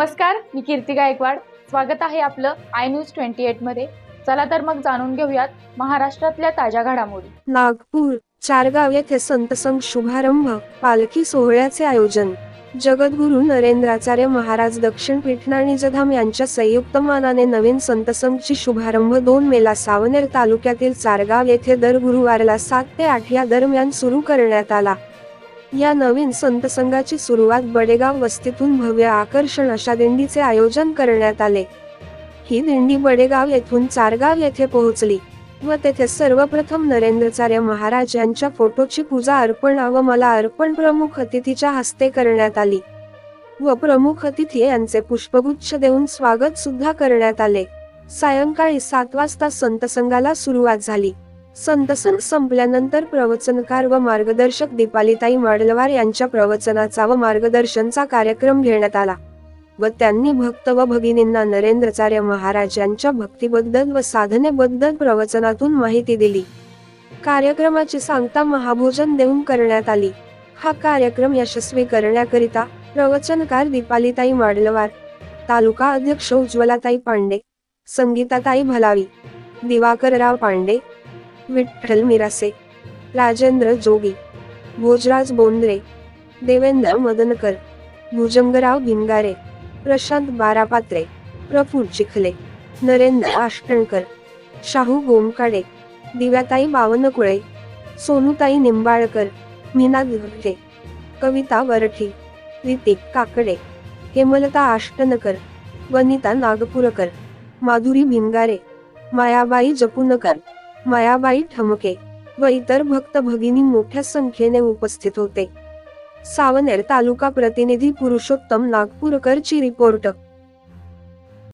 नमस्कार मी कीर्ती गायकवाड. स्वागत आहे आपलं आय न्यूज ट्वेंटी एटमध्ये. चला तर मग जाणून घेऊयात महाराष्ट्रातल्या ताज्या घडामोडी. नागपूर चारगाव येथे संतसंग शुभारंभ पालखी सोहळ्याचे आयोजन. जगद्गुरु नरेंद्राचार्य महाराज दक्षिण पीठनाणी जधाम यांच्या संयुक्त मानाने नवीन संतसंघची शुभारंभ दोन मेला सावनेर तालुक्यातील चारगाव येथे दर गुरुवारला सात ते आठ या दरम्यान सुरू करण्यात आला. या नवीन संतसंघाची सुरुवात बडेगाव वस्तीतून भव्य आकर्षण अशा दिंडीचे आयोजन करण्यात आले. ही दिंडी बडेगाव येथून चारगाव येथे पोहोचली व तेथे सर्वप्रथम नरेंद्रचार्य महाराज यांच्या फोटोची पूजा अर्पण व मला अर्पण प्रमुख अतिथीच्या हस्ते करण्यात आली व प्रमुख अतिथी यांचे पुष्पगुच्छ देऊन स्वागत सुद्धा करण्यात आले. सायंकाळी सात वाजता संतसंघाला सुरुवात झाली. संत संपल्यानंतर प्रवचनकार व मार्गदर्शक दीपालीताई माडलवार यांच्या प्रवचनाचा व मार्गदर्शनचा कार्यक्रम घेण्यात आला. व त्यांनी भक्त व भगिनींना नरेंद्रचार्य महाराज यांच्या भक्तीबद्दल व साधनेबद्दल प्रवचनातून माहिती दिली. कार्यक्रमाची सांगता महाभोजन देऊन करण्यात आली. हा कार्यक्रम यशस्वी करण्याकरिता प्रवचनकार दीपालीताई माडलवार तालुका अध्यक्ष उज्ज्वलाताई पांडे संगीताताई भलावी दिवाकरराव पांडे विठ्ठल मिरासे राजेंद्र जोगी भोजराज बोंद्रे देवेंद्र मदनकर भुजंगराव भिंगारे प्रशांत बारापात्रे प्रफुल चिखले नरेंद्र आष्टणकर शाहू गोमकाडे दिव्याताई बावनकुळे सोनूताई निंबाळकर मीना दुर्टे कविता वरठी रितिक काकडे हेमलता आष्टनकर वनिता नागपूरकर माधुरी भिंगारे मायाबाई जपूनकर मायाबाई ठमके व इतर भक्त भगिनी मोठ्या संख्येने उपस्थित होते. सावनेर तालुका प्रतिनिधी पुरुषोत्तम नागपूरकरची रिपोर्ट.